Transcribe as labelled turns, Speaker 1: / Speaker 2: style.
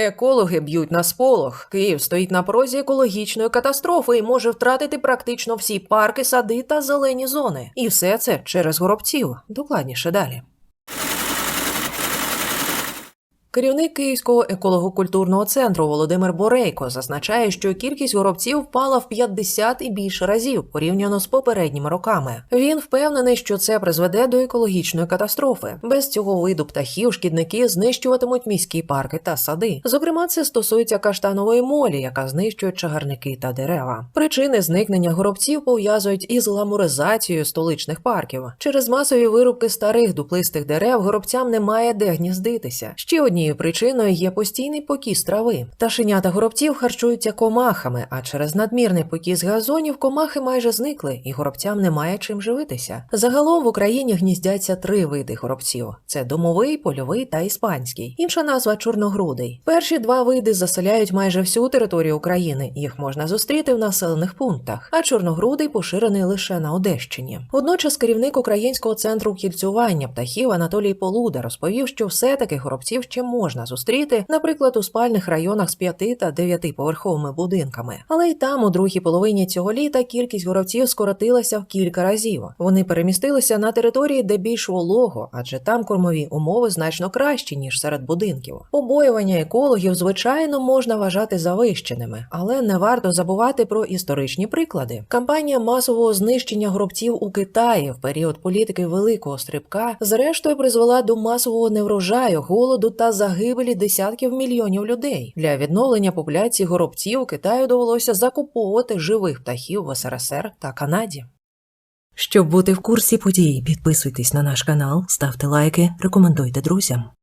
Speaker 1: Екологи б'ють на сполох. Київ стоїть на порозі екологічної катастрофи і може втратити практично всі парки, сади та зелені зони. І все це через горобців. Докладніше далі. Керівник Київського еколого-культурного центру Володимир Борейко зазначає, що кількість горобців впала в 50 і більше разів порівняно з попередніми роками. Він впевнений, що це призведе до екологічної катастрофи. Без цього виду птахів шкідники знищуватимуть міські парки та сади. Зокрема, це стосується каштанової молі, яка знищує чагарники та дерева. Причини зникнення горобців пов'язують із гламуризацією столичних парків. Через масові вирубки старих дуплистих дерев горобцям немає де гніздитися. Ще однією причиною є постійний покіс трави. Пташенята горобців харчуються комахами, а через надмірний покіс газонів комахи майже зникли, і горобцям немає чим живитися. Загалом в Україні гніздяться три види горобців: це домовий, польовий та іспанський. Інша назва чорногрудий. Перші два види заселяють майже всю територію України. Їх можна зустріти в населених пунктах, а чорногрудий поширений лише на Одещині. Водночас керівник Українського центру кільцювання птахів Анатолій Полуда розповів, що все-таки горобців ще можна зустріти, наприклад, у спальних районах з 5 та 9 поверховими будинками. Але й там, у другій половині цього літа, кількість горобців скоротилася в кілька разів. Вони перемістилися на території, де більш волого, адже там кормові умови значно кращі ніж серед будинків. Побоювання екологів, звичайно, можна вважати завищеними, але не варто забувати про історичні приклади. Кампанія масового знищення горобців у Китаї в період політики великого стрибка зрештою призвела до масового неврожаю, голоду та загибелі десятків мільйонів людей. Для відновлення популяції горобців Китаю довелося закуповувати живих птахів в СРСР та Канаді. Щоб бути в курсі подій, підписуйтесь на наш канал, ставте лайки, рекомендуйте друзям.